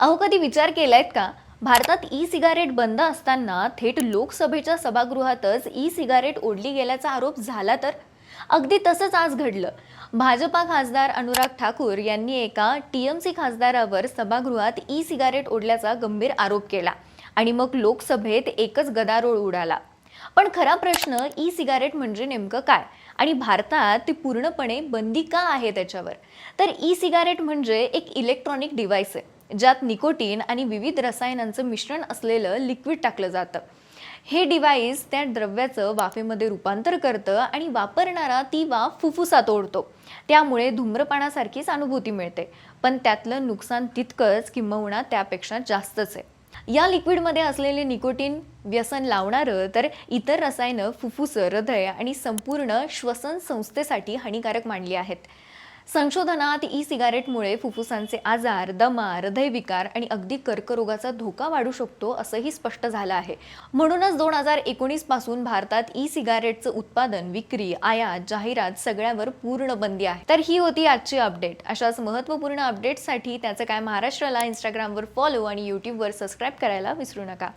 अहो कधी विचार केलायत का? भारतात ई सिगारेट बंद असताना थेट लोकसभेच्या सभागृहातच ई सिगारेट ओढली गेल्याचा आरोप झाला तर? अगदी तसंच आज घडलं. भाजपा खासदार अनुराग ठाकूर यांनी एका टी एम सी खासदारावर सभागृहात ई सिगारेट ओढल्याचा गंभीर आरोप केला आणि मग लोकसभेत एकच गदारोळ उडाला. पण खरा प्रश्न ई सिगारेट म्हणजे नेमकं काय? आणि भारतात ती पूर्णपणे बंदी का आहे त्याच्यावर? तर ई सिगारेट म्हणजे एक इलेक्ट्रॉनिक डिव्हाइस आहे. ज्यात निकोटीन आणि विविध रसायनांचं मिश्रण असलेलं लिक्विड टाकलं जातं. हे डिव्हाइस त्या द्रव्याचं वाफेमध्ये रूपांतर करतं आणि वापरणारा ती वाफ फुफ्फुसात ओढतो. त्यामुळे धूम्रपानासारखीच अनुभूती मिळते. पण त्यातलं नुकसान तितकंच किंबहुना त्यापेक्षा जास्तच आहे. या लिक्विडमध्ये असलेले निकोटीन व्यसन लावणारं तर इतर रसायनं फुफ्फुस हृदय आणि संपूर्ण श्वसन संस्थेसाठी हानिकारक मानली आहेत. संशोधनात ई सिगारेटमुळे फुफ्फुसांचे आजार दमा हृदयविकार आणि अगदी कर्करोगाचा धोका वाढू शकतो असंही स्पष्ट झालं आहे. म्हणूनच दोन हजार एकोणीसपासून भारतात ई सिगारेटचं उत्पादन विक्री आयात जाहिरात सगळ्यावर पूर्ण बंदी आहे. तर ही होती आजची अपडेट. अशाच महत्त्वपूर्ण अपडेटसाठी त्याचं काय महाराष्ट्राला इंस्टाग्रामवर फॉलो आणि यूट्यूबवर सबस्क्राईब करायला विसरू नका.